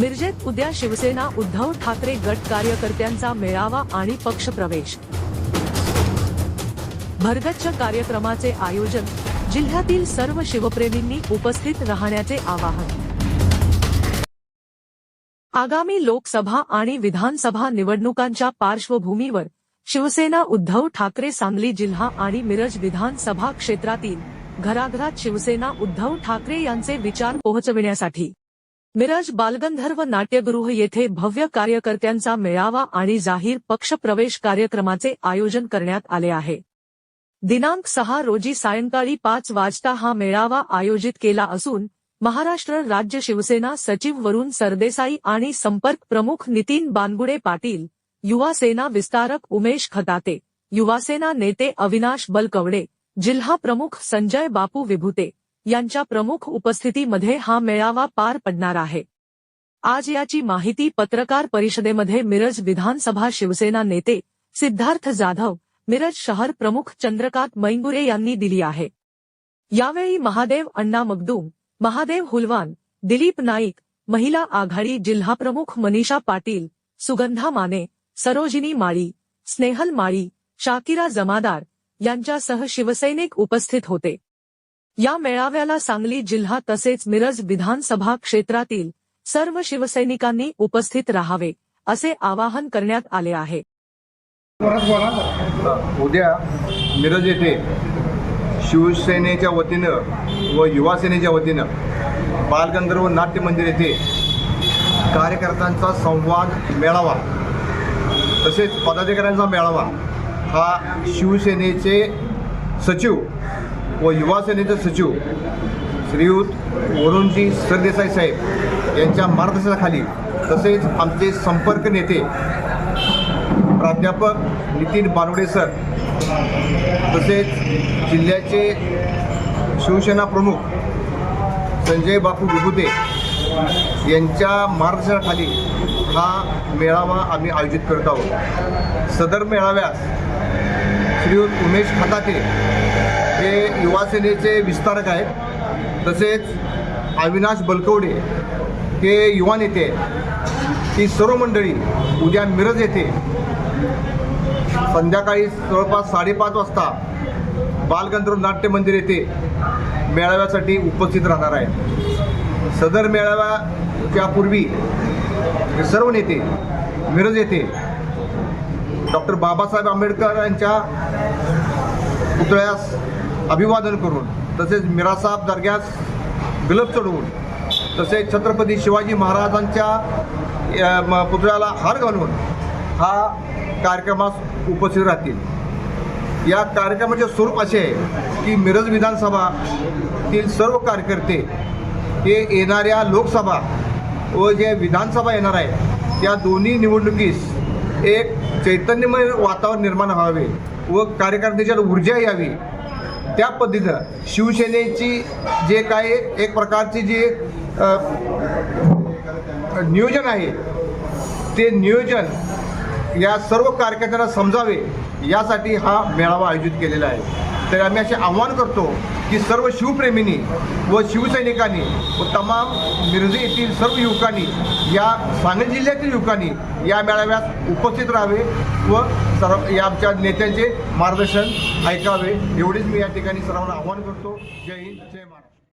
मिरजेत उद्या शिवसेना उद्धव ठाकरे गट कार्यकर्त्यांचा मेळावा आणि पक्षप्रवेश भरगच्छ कार्यक्रमाचे आयोजन जिल्ह्यातील सर्व शिवप्रेमींनी उपस्थित राहण्याचे आवाहन. आगामी लोकसभा आणि विधानसभा निवडणुकांच्या पार्श्वभूमीवर शिवसेना उद्धव ठाकरे सांगली जिल्हा आणि मिरज विधानसभा क्षेत्रातील घराघरात शिवसेना उद्धव ठाकरे यांचे विचार पोहोचविण्यासाठी मिरज बालगंधर्व नाट्यगृह येथे भव्य कार्यकर्त्यांचा मेळावा आणि जाहीर पक्षप्रवेश कार्यक्रमाचे आयोजन करण्यात आले आहे. दिनांक सहा रोजी सायंकाळी पाच वाजता हा मेळावा आयोजित केला असून महाराष्ट्र राज्य शिवसेना सचिव वरुण सरदेसाई आणि संपर्क प्रमुख नितीन बानगुडे पाटील युवा सेना विस्तारक उमेश खताते युवासेना नेते अविनाश बलकवडे जिल्हा प्रमुख संजय बापू विभूते यांच्या प्रमुख उपस्थितीमध्ये हा मेळावा पार पडणार आहे. आज याची माहिती पत्रकार परिषदेमध्ये मिरज विधानसभा शिवसेना नेते सिद्धार्थ जाधव, मिरज शहर प्रमुख चंद्रकांत मैंगुरे दिली आहे. यावेळी महादेव अण्णा मगदूम, महादेव हुलवान, दिलीप नाईक, महिला आघाडी जिल्हाप्रमुख मनीषा पाटील, सुगंधा माने, सरोजिनी माळी, स्नेहल माळी, शाकिरा जमादार शिवसैनिक उपस्थित होते. या मेळाव्याला सांगली जिल्हा तसेच मिरज विधानसभा क्षेत्रातील सर्व शिवसैनिकांनी उपस्थित राहावे असे आवाहन करण्यात आले आहे. उद्या मिरज येथे शिवसेनेच्या वतीनं व युवासेनेच्या वतीनं बालगंधर्व नाट्य मंदिर येथे कार्यकर्त्यांचा संवाद मेळावा तसेच पदाधिकाऱ्यांचा मेळावा हा शिवसेनेचे सचिव व युवा सेनेचे सचिव श्रीयुत वरुणजी सरदेसाई साहेब यांच्या मार्गदर्शनाखाली तसेच आमचे संपर्क नेते प्राध्यापक नितीन बानवडे सर तसेच जिल्ह्याचे शिवसेना प्रमुख संजय बापू विभुते यांच्या मार्गदर्शनाखाली हा मेळावा आम्ही आयोजित करत आहोत. सदर मेळाव्यास श्रीयुत उमेश खताते हे युवासेनेचे विस्तारक आहेत. तसेच अविनाश बलकवडे हे युवा नेते ही सर्व मंडळी उद्या मिरज येथे संध्याकाळी जवळपास साडेपाच वाजता बालगंधर्व नाट्य मंदिर येथे मेळाव्यासाठी उपस्थित राहणार आहे सदर मेळाव्याच्या पूर्वी सर्व नेते मिरज येथे डॉक्टर बाबासाहेब आंबेडकर यांच्या पुतळ्यास अभिवादन करून तसेच मिरासाहेब दर्ग्यास गलब चढवून तसेच छत्रपती शिवाजी महाराजांच्या म, पुतळ्याला हार घालून हा कार्यक्रमास उपस्थित राहतील. या कार्यक्रमाचे स्वरूप असे आहे की मिरज विधानसभातील सर्व कार्यकर्ते हे येणाऱ्या लोकसभा व जे विधानसभा येणार आहे त्या दोन्ही निवडणुकीस एक चैतन्यमय वातावरण निर्माण व्हावे व कार्यकर्त्याच्या ऊर्जा यावी त्या पद्धतीनं शिवसेनेची जे काही एक प्रकारची जी नियोजन आहे ते नियोजन या सर्व कार्यकर्त्यांना समजावे यासाठी हा मेळावा आयोजित केलेला आहे. तर आम्ही असे आव्हान करतो की सर्व शिवप्रेमींनी व शिवसैनिकांनी व तमाम मिरजे येथील सर्व युवकांनी या सांगली जिल्ह्यातील युवकांनी या मेळाव्यात उपस्थित राहावे व सर्व या आमच्या नेत्यांचे मार्गदर्शन ऐकावे. एवढेच मी या ठिकाणी सर्वांना आव्हान करतो. जय हिंद जय महाराष्ट्र.